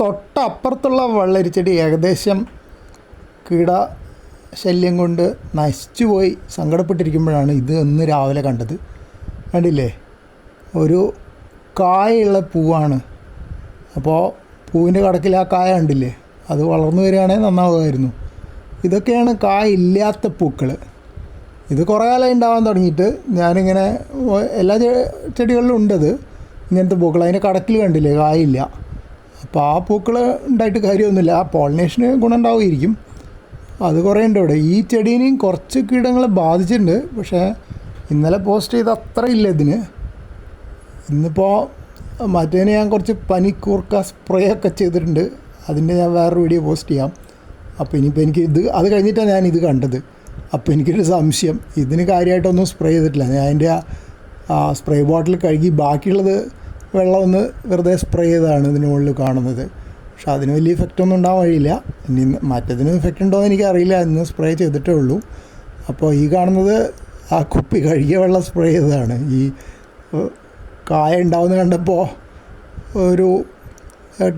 തൊട്ടപ്പുറത്തുള്ള വെള്ളരിച്ചെടി ഏകദേശം കീട ശല്യം കൊണ്ട് നശിച്ചു പോയി. സങ്കടപ്പെട്ടിരിക്കുമ്പോഴാണ് ഇത് ഇന്ന് രാവിലെ കണ്ടത്. കണ്ടില്ലേ? ഒരു കായുള്ള പൂവാണ്. അപ്പോൾ പൂവിന്റെ കടക്കിൽ ആ കായ കണ്ടില്ലേ? അത് വളർന്നു വരികയാണെങ്കിൽ നന്നാവുമായിരുന്നു. ഇതൊക്കെയാണ് കായ ഇല്ലാത്ത പൂക്കൾ ഇത് കുറേ കാലം ഉണ്ടാവാൻ തുടങ്ങിയിട്ട് ഞാനിങ്ങനെ എല്ലാ ചെടികളിലും ഉണ്ടത് ഇങ്ങനത്തെ പൂക്കൾ അതിന്റെ കടക്കിൽ കണ്ടില്ലേ? കായില്ല അപ്പോൾ ആ പൂക്കൾ ഉണ്ടായിട്ട് കാര്യമൊന്നുമില്ല. ആ പോളിനേഷന് ഗുണം ഉണ്ടാവുമായിരിക്കും. അത് കുറേ ഉണ്ട് ഇവിടെ. ഈ ചെടീനെയും കുറച്ച് കീടങ്ങൾ ബാധിച്ചിട്ടുണ്ട്. പക്ഷേ ഇന്നലെ പോസ്റ്റ് ചെയ്ത് അത്ര ഇല്ല ഇതിന്. ഇന്നിപ്പോൾ മറ്റേനെ ഞാൻ കുറച്ച് പനിക്കൂർക്ക സ്പ്രേ ഒക്കെ ചെയ്തിട്ടുണ്ട്. അതിന്റെ ഞാൻ വേറൊരു വീഡിയോ പോസ്റ്റ് ചെയ്യാം. അപ്പോൾ ഇനിയിപ്പോൾ എനിക്ക് ഇത് അത് കഴിഞ്ഞിട്ടാണ് ഞാൻ ഇത് കണ്ടത്. അപ്പോൾ എനിക്കൊരു സംശയം. ഇതിന് കാര്യമായിട്ടൊന്നും സ്പ്രേ ചെയ്തിട്ടില്ല. ഞാൻ അതിന്റെ ആ സ്പ്രേ ബോട്ടിൽ കഴുകി ബാക്കിയുള്ളത് വെള്ളം ഒന്ന് വെറുതെ സ്പ്രേ ചെയ്താണ് ഇതിന് മുകളിൽ കാണുന്നത്. പക്ഷെ അതിന് വലിയ ഇഫക്റ്റ് ഒന്നും ഉണ്ടാവാൻ വഴിയില്ല. ഇനി മറ്റേതിന് ഇഫക്റ്റ് ഉണ്ടോ എന്ന് എനിക്കറിയില്ല. ഇന്ന് സ്പ്രേ ചെയ്തിട്ടേ ഉള്ളൂ. അപ്പോൾ ഈ കാണുന്നത് ആ കുപ്പി കഴുകിയ വെള്ളം സ്പ്രേ ചെയ്തതാണ്. ഈ കായ ഉണ്ടാവുന്ന കണ്ടപ്പോൾ ഒരു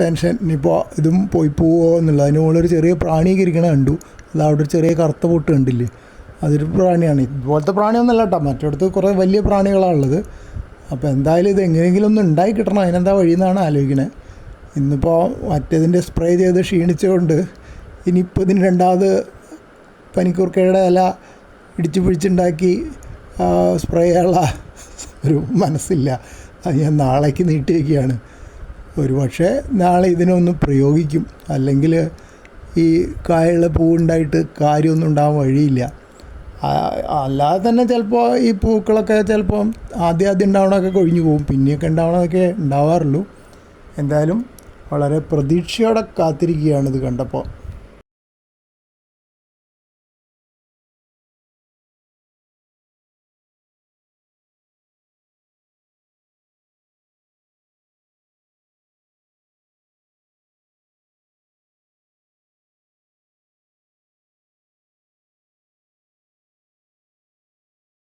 ടെൻഷൻ ഇനിയിപ്പോൾ ഇതും പോയി പോവോ എന്നുള്ളത്. അതിന് മുകളിൽ ഒരു ചെറിയ പ്രാണിയൊക്കെ ഇരിക്കണ കണ്ടു. അത് അവിടെ ഒരു ചെറിയ കറുത്ത പൊട്ട് കണ്ടില്ലേ? അതൊരു പ്രാണിയാണ്. ഇതുപോലത്തെ പ്രാണിയൊന്നുമല്ല കേട്ടോ. മറ്റിടത്ത് കുറേ വലിയ പ്രാണികളാണ് ഉള്ളത്. അപ്പോൾ എന്തായാലും ഇത് എങ്ങനെയെങ്കിലും ഒന്ന് ഉണ്ടായി കിട്ടണം. അതിനെന്താ വഴിയെന്നാണ് ആലോചിക്കണത് ഇന്നിപ്പോൾ മറ്റേതിന്റെ സ്പ്രേ ചെയ്ത് ക്ഷീണിച്ചുകൊണ്ട് ഇനിയിപ്പോൾ ഇതിന് രണ്ടാമത് പനിക്കൂർക്കയുടെ ഇല ഇടിച്ച് പിടിച്ചുണ്ടാക്കി സ്പ്രേ ചെയ്യാനുള്ള ഒരു മനസ്സില്ല. അത് ഞാൻ നാളേക്ക് നീട്ടി വയ്ക്കുകയാണ് ഒരു പക്ഷേ നാളെ ഇതിനൊന്ന് പ്രയോഗിക്കും. അല്ലെങ്കിൽ ഈ കായുള്ള പൂവുണ്ടായിട്ട് കാര്യമൊന്നും ഉണ്ടാകാൻ വഴിയില്ല. അല്ലാതെ തന്നെ ചിലപ്പോൾ ഈ പൂക്കളൊക്കെ ചിലപ്പം ആദ്യം ആദ്യം ഉണ്ടാവണമൊക്കെ കൊഴിഞ്ഞു പോകും. പിന്നെയൊക്കെ ഉണ്ടാവണമൊക്കെ ഉണ്ടാവാറുള്ളൂ. എന്തായാലും വളരെ പ്രതീക്ഷയോടെ കാത്തിരിക്കുകയാണ് ഇത് കണ്ടപ്പോൾ